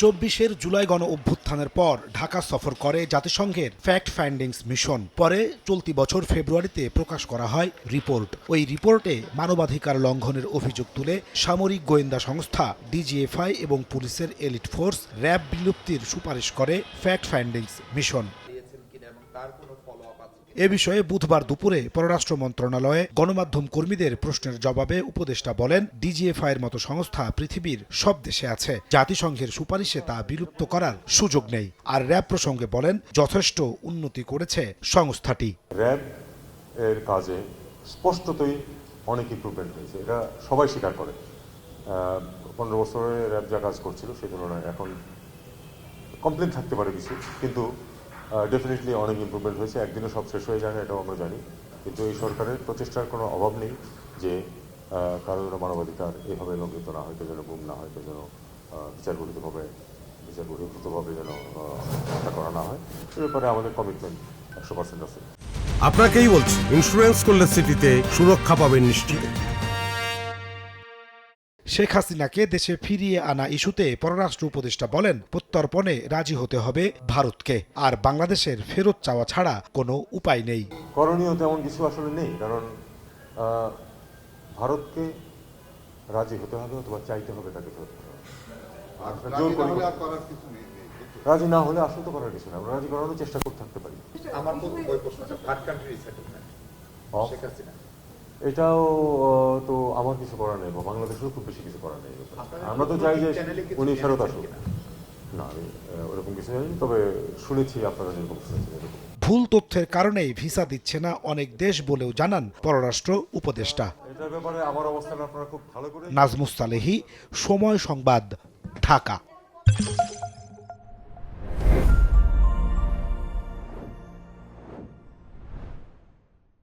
চব্বিশের জুলাই গণ অভ্যুত্থানের পর ঢাকা সফর করে জাতিসংঘের ফ্যাক্ট ফাইন্ডিংস মিশন। পরে চলতি বছর ফেব্রুয়ারিতে প্রকাশ করা হয় রিপোর্ট। ওই রিপোর্টে মানবাধিকার লঙ্ঘনের অভিযোগ তুলে সামরিক গোয়েন্দা সংস্থা, ডিজিএফআই এবং পুলিশের এলিট ফোর্স র্যাব বিলুপ্তির সুপারিশ করে ফ্যাক্ট ফাইন্ডিংস মিশন। এ বিষয়ে বুধবার দুপুরে পররাষ্ট্র মন্ত্রণালয়ে গণমাধ্যম কর্মীদের প্রশ্নের জবাবে উপদেষ্টা বলেন ডিজিএফআই এর মতো সংস্থা পৃথিবীর সব দেশে আছে। জাতিসংঘের সুপারিশে তা বিলুপ্ত করার সুযোগ নেই। আর র্যাব প্রসঙ্গে বলেন, যথেষ্ট উন্নতি করেছে সংস্থাটি। র্যাব এর কাজে স্পষ্টতই অনেক ইমপ্রুভমেন্ট হয়েছে। এটা সবাই স্বীকার করে। পনেরো বছরে র্যাব যা কাজ করছিল সেই তুলনায় এখন কমপ্লেন থাকতে পারে কিছু। কিন্তু ডেফিনেটলি অনেক ইমপ্রুভমেন্ট হয়েছে। একদিনে সব শেষ হয়ে যায় না এটাও আমরা জানি। কিন্তু এই সরকারের প্রচেষ্টার কোনো অভাব নেই যে কারও যেন মানবাধিকার এভাবে লঙ্ঘিত না হয় কেউ যেন গুম না হয় কেউ যেন আহ, বিচার গঠিতভাবে বিচার বহির্ভূতভাবে যেন হত্যা করা না হয়। এ ব্যাপারে আমাদের কমিটমেন্ট একশো পার্সেন্ট আছে। আপনাকেই বলছি ইন্স্যুরেন্স করলে সিটিতে সুরক্ষা পাবেন নিশ্চিত। শেখ হাসিনাকে দেশে ফিরিয়ে আনা ইস্যুতে পররাষ্ট্র উপদেষ্টা বলেন প্রত্যর্পণে রাজি হতে হবে ভারতকে। আর বাংলাদেশের ফেরত চাওয়া ছাড়া কোনো উপায় নেই। করণীয় তেমন কিছু আসলে নেই কারণ ভারতকে রাজি হতে হবে অথবা চাইতে হবে তাকে ফেরত রাজি না হলে আসলে তো করার কিছু না আমরা রাজি করানোর চেষ্টা করতে থাকতে পারি। আমার তো ওই প্রশ্নটা third country resettlement Of? Sheikh Hasina. এটাও তো আমার কিছু করার নেই বা বাংলাদেশেরও খুব বেশি কিছু করার নেই আমরা তো চাই যে উনি ফেরত আসুন না? আমি ওরকম কিছু জানি তবে শুনেছি আপনারা যেরকম শুনেছেন এরকম। ভুল তথ্যের কারণেই ভিসা দিচ্ছে না অনেক দেশ বলেও জানান পররাষ্ট্র উপদেষ্টা। এটার ব্যাপারে আমার অবস্থান আপনারা খুব ভালো করে নাজমুস সালেহি সময় সংবাদ ঢাকা।